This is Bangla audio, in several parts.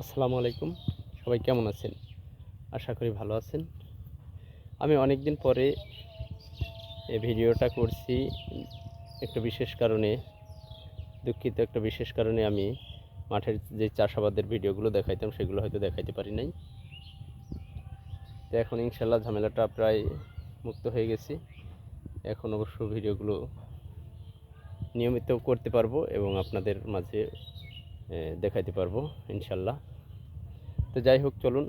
আসসালামু আলাইকুম। সবাই কেমন আছেন? আশা করি ভালো আছেন। আমি অনেক দিন পরে এই ভিডিওটা করছি। একটা বিশেষ কারণে, দুঃখিত একটা বিশেষ কারণে আমি মাঠের যে চাষাবাদের ভিডিওগুলো দেখাইতাম, সেগুলো হয়তো দেখাইতে পারি নাই। তো এখন ইনশাল্লাহ ঝামেলাটা প্রায় মুক্ত হয়ে গেছি। এখন অবশ্য ভিডিওগুলো নিয়মিত করতে পারব এবং আপনাদের মাঝে দেখাইতে পারব, ইনশাল্লাহ। তো যাই হোক, চলুন।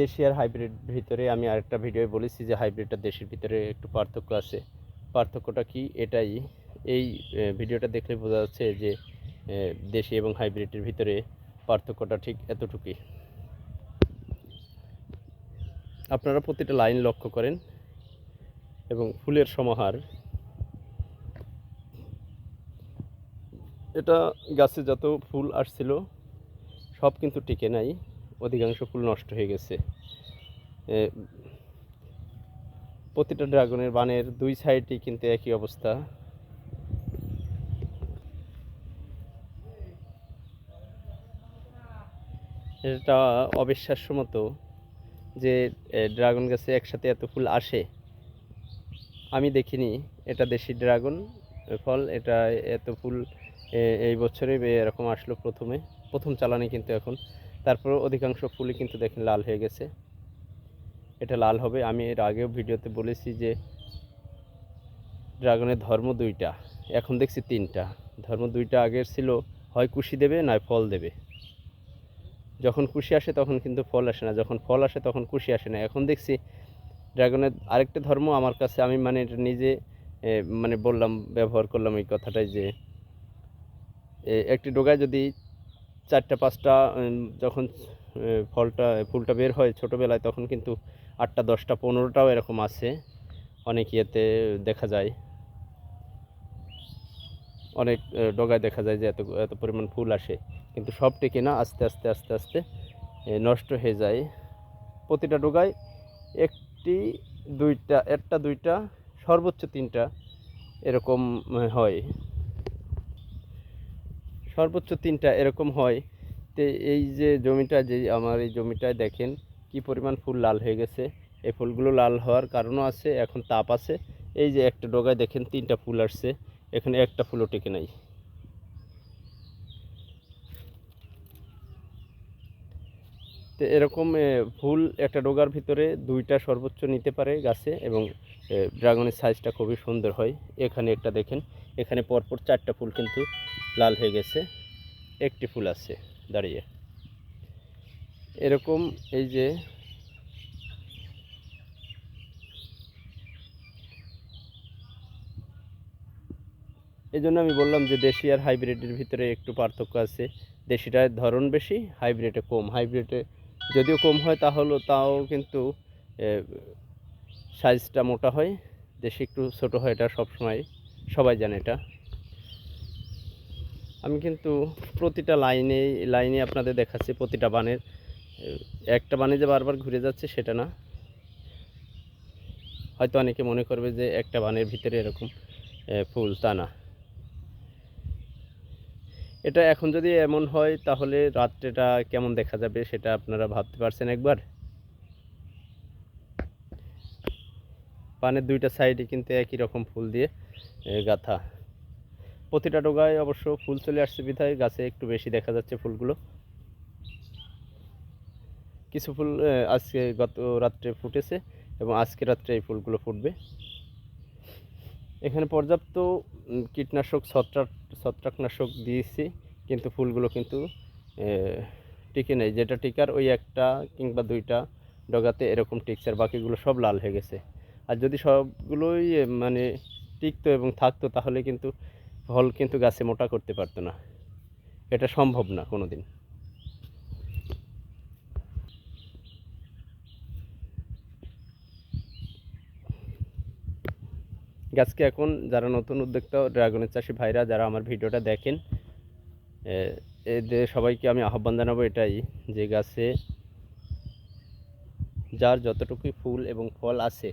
দেশি আর হাইব্রিড ভিতরে আমি আরেকটা ভিডিও বলেছি যে হাইব্রিডটা দেশের ভিতরে একটু পার্থক্য আছে। পার্থক্যটা কি? এটাই। এই ভিডিওটা দেখলে বোঝা যাচ্ছে যে দেশি এবং হাইব্রিডের ভিতরে পার্থক্যটা ঠিক এতটুকুই। আপনারা প্রতিটা লাইন লক্ষ্য করেন এবং ফুলের সমাহার এটা গাছে যত ফুল আসছিল, সব কিন্তু টিকে নাই। অধিকাংশ ফুল নষ্ট হয়ে গেছে। প্রতিটা ড্রাগনের বানের দুই সাইডই কিন্তু একই অবস্থা। এটা অবিশ্বাস্য মতো যে ড্রাগন গাছে একসাথে এত ফুল আসে। আমি দেখিনি, এটা দেশি ড্রাগন ফল, এটা এত ফুল এই বছরে এরকম আসলো প্রথমে। প্রথম চালানি কিন্তু এখন। তারপর অধিকাংশ ফুলই কিন্তু দেখেন লাল হয়ে গেছে। এটা লাল হবে। আমি এর আগেও ভিডিওতে বলেছি যে, ড্রাগনের ধর্ম দুইটা। এখন দেখছি তিনটা। ধর্ম দুইটা আগের ছিল, হয় কুশি দেবে, নয় ফল দেবে। যখন কুশি আসে তখন কিন্তু ফল আসে না। যখন ফল আসে তখন কুশি আসে না। এখন দেখছি ড্রাগনের আরেকটা ধর্ম আমার কাছে, আমি মানে নিজে মানে বললাম, ব্যবহার করলাম এই কথাটাই যে একটি ডোগায় যদি চারটা, পাঁচটা যখন ফলটা, ফুলটা বের হয় ছোটোবেলায়, তখন কিন্তু আটটা, দশটা, পনেরোটাও এরকম আছে। অনেক ইয়েতে দেখা যায়। অনেক ডগায় দেখা যায় যে এত এত পরিমাণ ফুল আসে। কিন্তু সব টেকে না, আস্তে আস্তে আস্তে আস্তে নষ্ট হয়ে যায়। প্রতিটা ডোগায় একটি, দুইটা, একটা, দুইটা, সর্বোচ্চ তিনটা এরকম হয়। সর্বোচ্চ তিনটা এরকম হয়। তো এই যে জমিটা, যে আমার এই জমিটায় দেখেন কি পরিমাণ ফুল লাল হয়ে গেছে। এই ফুলগুলো লাল হওয়ার কারণও আছে, এখন তাপ আছে। এই যে একটা ডগায় দেখেন তিনটা ফুল আসছে, এখানে একটা ফুলও টেকে নাই। তো এরকম ফুল একটা ডোগার ভিতরে দুইটা সর্বোচ্চ নিতে পারে গাছে এবং ড্রাগনের সাইজটা খুবই সুন্দর হয়। এখানে একটা দেখেন, এখানে পরপর চারটা ফুল কিন্তু লাল হয়ে গেছে। একটি ফুল আছে দাঁড়িয়ে। এরকম এই যে এই জন্য আমি বললাম যে দেশি আর হাইব্রিডের ভিতরে একটু পার্থক্য আছে। দেশিটার ধরন বেশি, হাইব্রিডে কম। হাইব্রিডে যদিও কম হয়, তাহলে তাও কিন্তু সাইজটা মোটা হয়, দেশি একটু ছোটো হয়, এটা সবসময় সবাই জানে এটা। আমি কিন্তু প্রতিটা লাইনে লাইনে আপনাদের দেখাচ্ছি প্রতিটা বানের। একটা বানে যে বারবার ঘুরে যাচ্ছে সেটা না। হয়তো অনেকে মনে করবে যে একটা বানের ভিতরে এরকম ফুল, তা না। এটা এখন যদি এমন হয়, তাহলে রাত্রেটা কেমন দেখা যাবে সেটা আপনারা ভাবতে পারছেন একবার। পানের দুইটা সাইডে কিন্তু একই রকম ফুল দিয়ে গাঁথা। প্রতিটা ডোগায় অবশ্য ফুল চলে আসছে বিধায়, গাছে একটু বেশি দেখা যাচ্ছে ফুলগুলো। কিছু ফুল আজকে গত রাত্রে ফুটেছে এবং আজকে রাত্রে এই ফুলগুলো ফুটবে। এখানে পর্যাপ্ত কীটনাশক, ছত্রাক, ছত্রাকনাশক দিয়েছি, কিন্তু ফুলগুলো কিন্তু টিকে নেই। যেটা টিকার ওই একটা কিংবা দুইটা ডগাতে এরকম টিকছে, আর বাকিগুলো সব লাল হয়ে গেছে। আর যদি সবগুলোই মানে টিকতো এবং থাকতো, তাহলে কিন্তু ফল কিন্তু গাছে মোটা করতে পারতো না। এটা সম্ভব না কোনো দিন গাছকে এখন যারা নতুন উদ্যোক্তা ড্রাগনের চাষি ভাইরা, যারা আমার ভিডিওটা দেখেন এদের সবাইকে আমি আহ্বান জানাব এটাই যে গাছে যার যতটুকুই ফুল এবং ফল আছে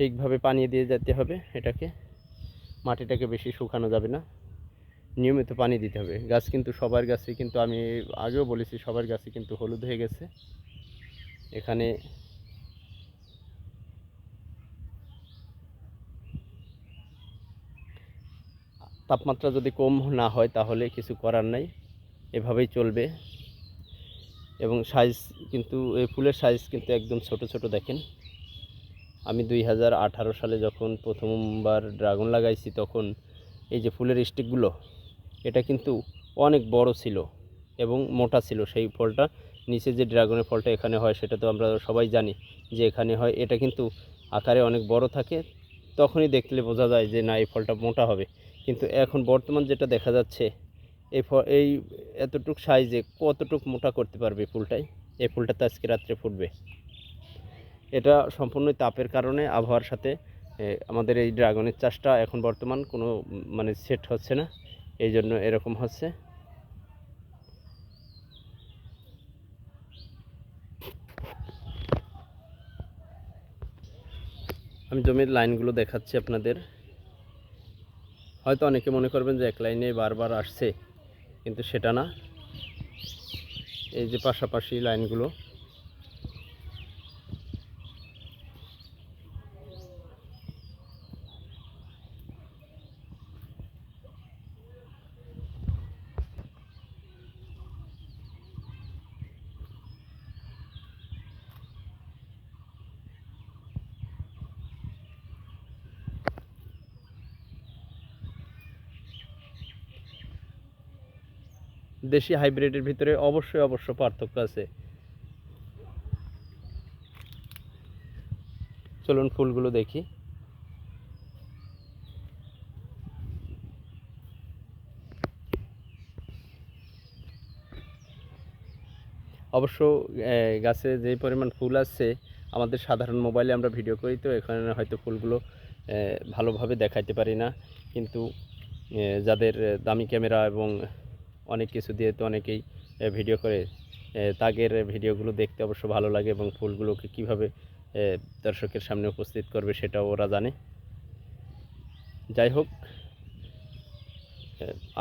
ঠিকভাবে পানি দিয়ে যেতে হবে, এটাকে মাটিটাকে বেশি শুকানো যাবে না। নিয়মিত পানি দিতে হবে। গাছ কিন্তু সবার গাছে কিন্তু আমি আগেও বলেছি সবার গাছে কিন্তু হলুদ হয়ে গেছে। এখানে তাপমাত্রা যদি কম না হয় তাহলে কিছু করার নাই। এভাবেই চলবে। এবং সাইজ কিন্তু, এই ফুলের সাইজ কিন্তু একদম ছোট ছোট দেখেন। আমি দুই হাজার আঠারো সালে যখন প্রথমবার ড্রাগন লাগাইছি তখন এই যে ফুলের স্টিকগুলো, এটা কিন্তু অনেক বড় ছিল এবং মোটা ছিল। সেই ফলটা, নিচে যে ড্রাগনের ফলটা এখানে হয় সেটা তো আমরা সবাই জানি যে এখানে হয়। এটা কিন্তু আকারে অনেক বড় থাকে, তখনই দেখলে বোঝা যায় যে না, এই ফলটা মোটা হবে। কিন্তু এখন বর্তমান যেটা দেখা যাচ্ছে, এই ফল, এই এতটুক সাইজে কতটুক মোটা করতে পারবে ফুলটাই? এই ফুলটা তো আজকে রাত্রে ফুটবে। এটা সম্পূর্ণই তাপের কারণে আবহাওয়ার সাথে আমাদের এই ড্রাগনের চাষটা এখন বর্তমান কোনো মানে সেট হচ্ছে না, এই জন্য এরকম হচ্ছে। আমি জমির লাইনগুলো দেখাচ্ছি আপনাদের। হয়তো অনেকে মনে করবেন যে এক লাইনে বারবার আসছে, কিন্তু সেটা না। এই যে পাশাপাশি লাইনগুলো। দেশি হাইব্রিডের ভিতরে অবশ্যই অবশ্য পার্থক্য আছে। চলুন ফুলগুলো দেখি। অবশ্য গাছে যে পরিমাণ ফুল আসছে আমাদের সাধারণ মোবাইলে আমরা ভিডিও করি, তো এখানে হয়তো ফুলগুলো ভালোভাবে দেখাইতে পারি না। কিন্তু যাদের দামি ক্যামেরা এবং অনেক কিছু দিয়ে তো অনেকেই ভিডিও করে। তাগের ভিডিওগুলো দেখতে অবশ্য ভালো লাগে এবং ফুলগুলোকে কীভাবে দর্শকের সামনে উপস্থিত করবে সেটাও ওরা জানে। যাই হোক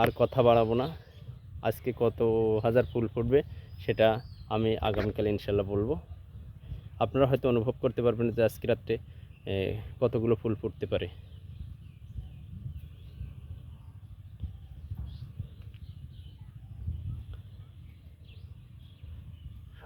আর কথা বাড়াবো না। আজকে কত হাজার ফুল ফুটবে সেটা আমি আগামীকাল ইনশাল্লাহ বলব। আপনারা হয়তো অনুভব করতে পারবেন যে আজকে রাত্রে কতগুলো ফুল ফুটতে পারে।